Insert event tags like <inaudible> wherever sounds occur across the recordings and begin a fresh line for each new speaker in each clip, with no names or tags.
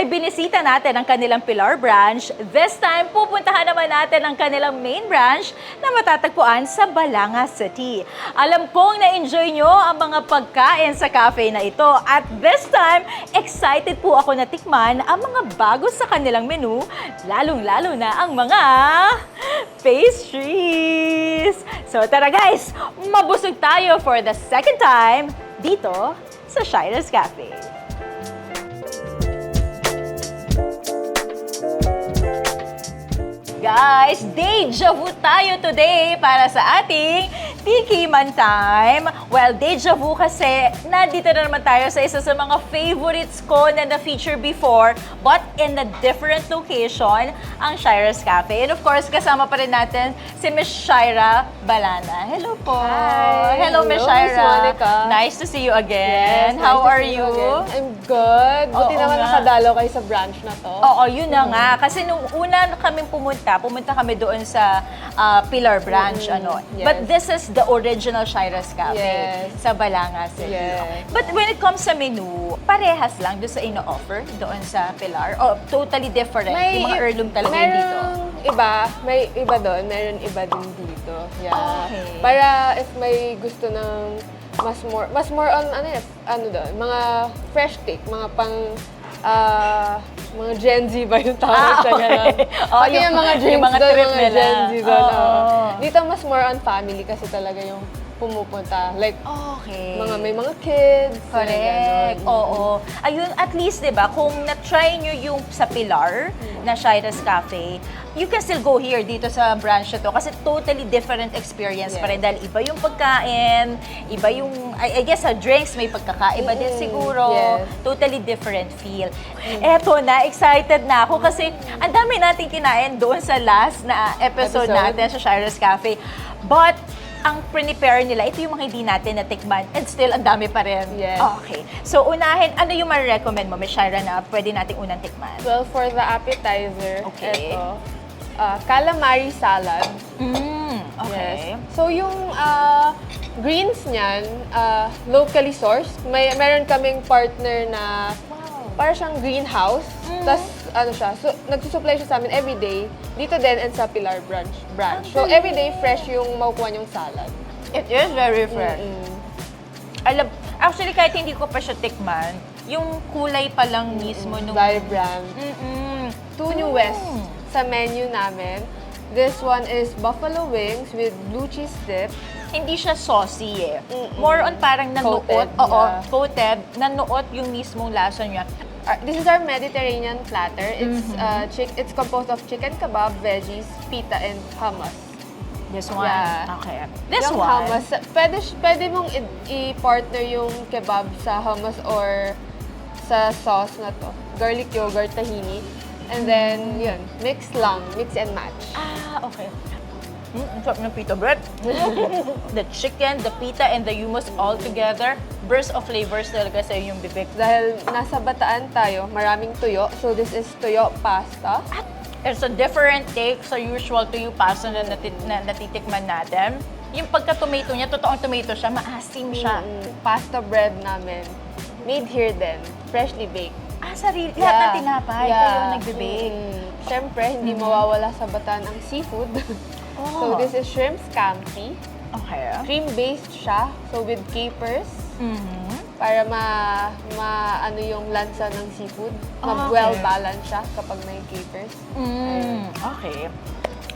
ay binisita natin ang kanilang Pilar branch. This time, pupuntahan naman natin ang kanilang main branch na matatagpuan sa Balanga City. Alam kong na-enjoy nyo ang mga pagkain sa cafe na ito. At this time, excited po ako na tikman ang mga bago sa kanilang menu, lalong-lalo na ang mga pastries. So tara guys, mabusog tayo for the second time dito sa Shira's Cafe. Guys, deja vu tayo today para sa ating Tiki Man Time. Well, deja vu kasi nandito na naman tayo sa isa sa mga favorites ko na na-feature before but in a different location, ang Shira's Cafe. And of course, kasama pa rin natin si Miss Shira Balana. Hello po.
Hi.
Hello, Miss Shira. Nice to see you again.
Yes,
How
nice
are you?
again. I'm good. Buti
Oo
naman
nga.
nakadalo kayo sa branch na to.
Oo, yun na nga. Kasi nung una kaming pumunta, pumunta kami doon sa ah, Pilar Branch.
Mm,
ano.
yes.
But this is the original Shira's Cafe
Yes.
sa Balanga City.
Yes.
But when it comes sa menu, parehas lang doon sa ino-offer doon sa Pilar? O totally different? yung mga heirloom talaga yun dito?
iba, may iba doon, meron iba din dito. Yeah.
Okay.
Para if may gusto ng mas more, mas more on ano yun, ano doon, mga fresh take, mga pang ah, mga Gen Z ba yung tawag
Ah,
sa
okay.
ganun? <laughs>
Oh,
Pati
yung-
yung mga <laughs>
yung
drinks
mga
doon,
trip
mga
nila.
Gen Z doon.
Oo.
oo. Dito mas more on family kasi talaga yung pumupunta. Like,
Okay.
mga may mga kids. mga
Correct.
ganun.
Oo. Ayun, at least, di ba, kung na-try nyo yung sa Pilar na Shira's Cafe, you can still go here dito sa branch na to kasi totally different experience pa rin.
Yes.
Dahil iba yung pagkain, iba yung, I, I guess sa drinks may pagkakaiba din
Mm-mm.
siguro.
Yes.
Totally different feel. Eto na, excited na ako kasi ang dami nating kinain doon sa last na episode,
Episode.
natin sa Shira's Cafe. But, ang prepare nila, ito yung mga hindi natin natikman and still ang dami pa rin.
Yes.
Okay. So, unahin, ano yung ma-recommend mo, Miss Shira, na pwede nating unang tikman?
Well, for the appetizer,
Okay.
ito, ah, calamari salad.
Mm, okay.
Yes. So, yung ah, greens niyan, ah, locally sourced. May, meron kaming partner na para siyang greenhouse.
Mm.
Tapos, ano siya, so, nagsusupply siya sa amin everyday, dito din and sa Pilar branch. branch. So, everyday fresh yung makukuha yung salad.
It is very fresh.
Mm-mm.
Alam, actually, kahit hindi ko pa siya tikman, yung kulay pa lang mismo nung...
Vibrant.
Mm-mm.
Two New
Mm.
Sa menu namin. This one is buffalo wings with blue cheese dip.
Hindi siya saucy eh.
Mm-mm.
More on parang nanuot.
Coated,
Oo,
yeah.
coated. Nanuot yung mismong lasa niya.
Uh, this is our Mediterranean platter. It's
Mm-hmm.
uh, chick- it's composed of chicken kebab, veggies, pita, and hummus.
This one.
Yeah.
Okay. This
yung
one.
hummus, pwede, pwede mong i- i-partner yung kebab sa hummus or sa sauce na to. Garlic yogurt, tahini. And then, yun, mix lang. Mix and match.
Ah, okay. Mm, ang sarap ng pita bread. <laughs> the chicken, the pita, and the hummus all together. Burst of flavors talaga sa yung bibig.
Dahil nasa Bataan tayo, maraming tuyo. So, this is tuyo pasta.
At it's a different take sa usual tuyo pasta na, natit na natitikman natin. Yung pagka-tomato niya, totoong tomato siya, maasim siya.
Mm, Pasta bread namin. Made here din. Freshly baked.
Ah, sarili. Lahat ng tinapay, kayo ang nagbe-bake.
Mm. Siyempre, hindi mawawala sa Bataan ang seafood. <laughs>
Oh.
so, this is shrimp scampi.
Okay.
Cream-based siya. So, with capers.
Mhm.
Para ma, ma ano yung lansa ng seafood.
Ah, okay.
Ma-well-balanced siya kapag may capers.
Mm, okay.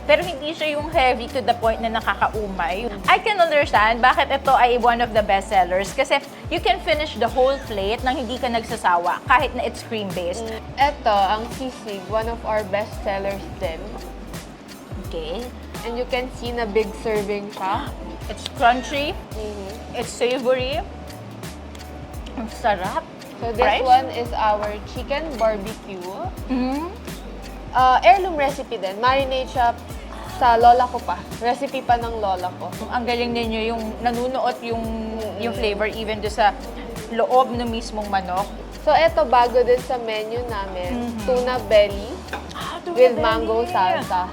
Pero hindi siya yung heavy to the point na nakakaumay. I can understand bakit ito ay one of the best sellers kasi you can finish the whole plate nang hindi ka nagsasawa kahit na it's cream-based.
Ito, ang sisig, one of our best sellers din.
Okay.
And you can see na big serving siya.
It's crunchy,
Mhm.
it's savory, ang sarap.
So this
Fresh?
one is our chicken barbecue.
Mm.
Uh, heirloom recipe din. Marinate siya sa lola ko pa. Recipe pa ng lola ko.
Ang galing ninyo yung nanunuot yung yung flavor even do sa loob ng mismong manok.
So eto bago din sa menu namin, tuna belly with mango salsa.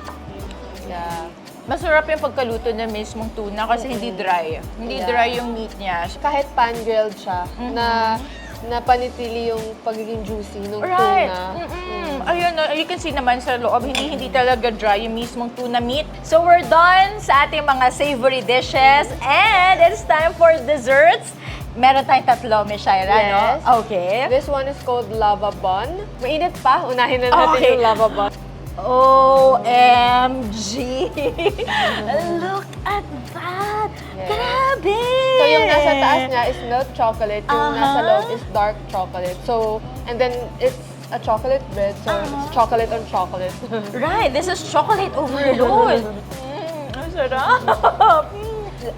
Yeah.
Masarap yung pagkaluto ng mismong tuna kasi hindi dry. Hindi
Yeah.
dry yung meat niya.
Kahit pan-grilled siya, na napanitili yung pagiging juicy ng
Right.
tuna.
Mm-mm. ayun, no, you can see naman sa loob, hindi hindi talaga dry yung mismong tuna meat. So we're done sa ating mga savory dishes and it's time for desserts. Meron tayong tatlo, Miss Shaira,
Yes.
no? Okay.
This one is called lava bun. Mainit pa. Unahin na natin
Okay.
yung lava bun.
OMG! <laughs> Look at that!
Yes.
Grabe!
So yung nasa taas niya is milk chocolate, yung nasa
Aha.
loob is dark chocolate. So, and then it's a chocolate bread, so it's chocolate on chocolate. <laughs>
Right, this is chocolate overload. <laughs> mm, ang sarap.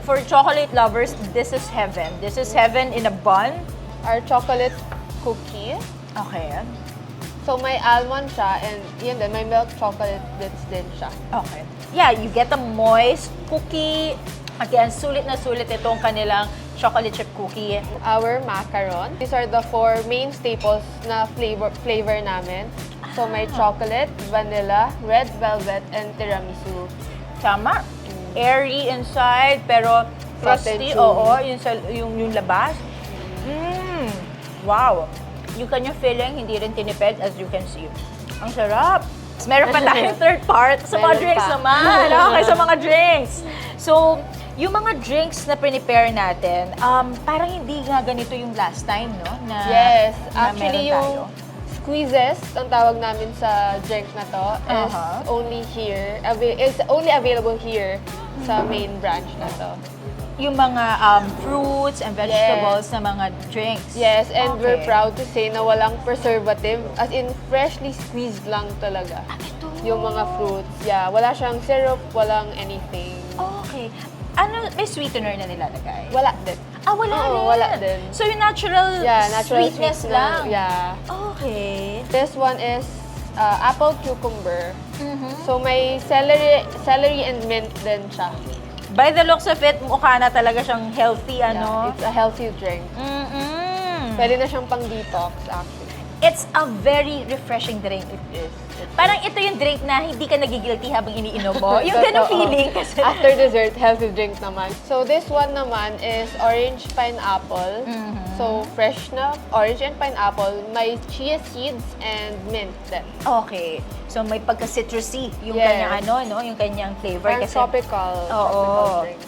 For chocolate lovers, this is heaven. This is heaven in a bun.
Our chocolate cookie.
Okay.
So may almond siya and yun din, may milk chocolate bits din siya.
Okay. Yeah, you get a moist cookie. Again, sulit na sulit itong kanilang chocolate chip cookie.
Our macaron. These are the four main staples na flavor flavor namin. So may chocolate, vanilla, red velvet, and tiramisu.
Tama. Airy inside, pero
and
crusty. Oo, yung, sa, yung, yung labas. Mmm. Wow. Yung kanyang filling, hindi rin tinipid as you can see. Ang sarap. Meron pa tayong third part sa mga
Meron
drinks
pa.
naman. <laughs> Okay, sa mga drinks. So, yung mga drinks na prepare natin, um, parang hindi nga ganito yung last time, no? Na,
Yes,
na
actually
meron
yung squeezes, ang tawag namin sa drink na to, is
Aha.
only here, avail- is only available here sa main branch na to.
Yung mga um, fruits and vegetables na mga drinks.
Yes, and we're
Okay.
proud to say na walang preservative, as in freshly squeezed lang talaga.
ito.
Yung mga fruits, yeah, wala siyang syrup, walang anything.
Okay. Ano, may sweetener na nilalagay?
Wala din.
Ah, wala
Oo,
rin.
wala din.
So, yung natural,
Yeah, natural
sweetness
sweet
lang.
Na, yeah.
Okay.
This one is uh, apple cucumber.
Mm-hmm.
So may celery, celery and mint din siya.
By the looks of it, mukha na talaga siyang healthy,
Yeah,
ano?
it's a healthy drink.
Mm-mm.
Pwede na siyang pang detox actually.
It's a very refreshing drink.
Yes.
Parang ito yung drink na hindi ka nagigilty habang iniinom mo. Yung ganong <laughs>
Totoo.
feeling. Kasi,
After dessert, healthy drink naman. So this one naman is orange pineapple.
Mhm.
So fresh na orange and pineapple. May chia seeds and mint din.
okay. So, may pagka-citrusy yung
Yes.
kanyang ano, no? Yung kanyang flavor.
Parang
Kasi,
tropical,
Oo.
tropical drink.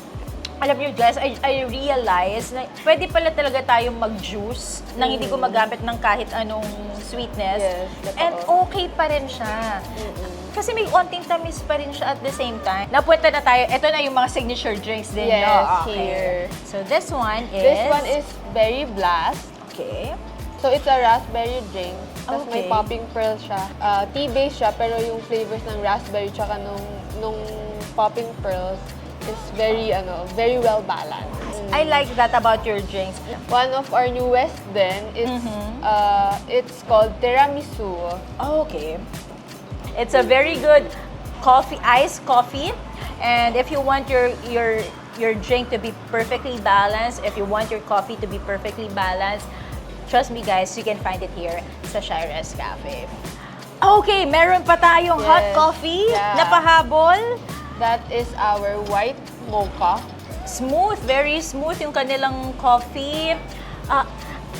Alam niyo guys, I, I realize na pwede pala talaga tayong mag-juice nang hindi gumagamit ng kahit anong sweetness.
Yes, totoo.
And okay pa rin siya. Kasi may onting tamis pa rin siya at the same time. Napunta na tayo, ito na yung mga signature drinks din,
Yes,
no?
here.
So this one is...
This one is berry blast.
Okay.
So it's a raspberry drink. Tapos may
Okay.
popping pearl siya. Uh, tea-based siya, pero yung flavors ng raspberry tsaka nung, nung popping pearls is very, ano, very well balanced.
I like that about your drinks.
One of our newest then is,
Mhm.
uh, it's called tiramisu.
Okay. It's a very good coffee, iced coffee. And if you want your your your drink to be perfectly balanced, if you want your coffee to be perfectly balanced, trust me guys, you can find it here sa Shira's Cafe. Okay, meron pa tayong hot
Yes.
coffee
Yeah.
na pahabol.
That is our white mocha.
Smooth, very smooth yung kanilang coffee. Ah,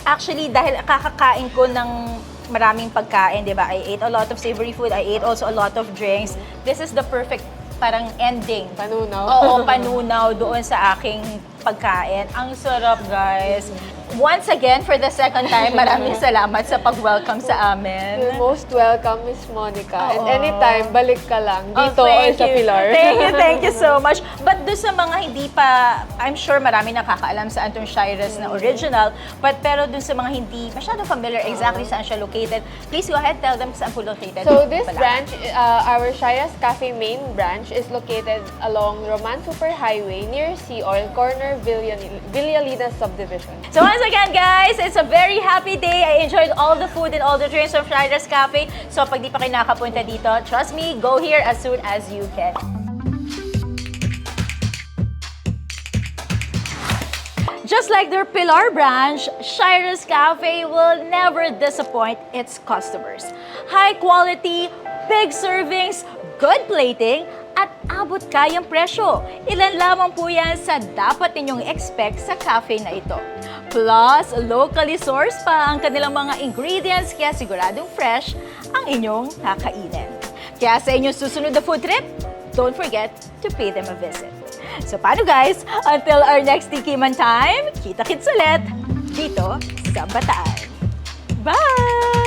actually, dahil kakakain ko ng maraming pagkain, di ba? I ate a lot of savory food. I ate also a lot of drinks. This is the perfect parang ending.
Panunaw.
Oo, panunaw doon sa aking pagkain. Ang sarap, guys. Once again, for the second time, maraming <laughs> salamat sa pag-welcome sa amin.
You're most welcome, Miss Monica. And
Oo.
anytime, balik ka lang.
Oh,
Dito or
thank
sa
you.
Pilar.
Thank you, thank you so <laughs> much. But doon sa mga hindi pa, I'm sure marami nakakaalam sa Anton Shires na original, but pero doon sa mga hindi masyado familiar exactly saan siya located, please go ahead, tell them saan po located.
So this
Pala.
branch, uh, our Shaya's Cafe main branch is located along Roman Super Highway near Sea Oil, corner Villa, Villalina subdivision.
So once again, guys, it's a very happy day. I enjoyed all the food and all the drinks from Shires Cafe. So pag di pa kayo nakapunta dito, trust me, go here as soon as you can. Just like their Pilar branch, Shira's Cafe will never disappoint its customers. High quality, big servings, good plating, at abot kayang presyo. Ilan lamang po yan sa dapat ninyong expect sa cafe na ito. Plus, locally sourced pa ang kanilang mga ingredients kaya siguradong fresh ang inyong kakainin. Kaya sa inyong susunod na food trip, don't forget to pay them a visit. So paano guys? Until our next Tikiman time, kita-kits ulit dito sa Bataan. Bye!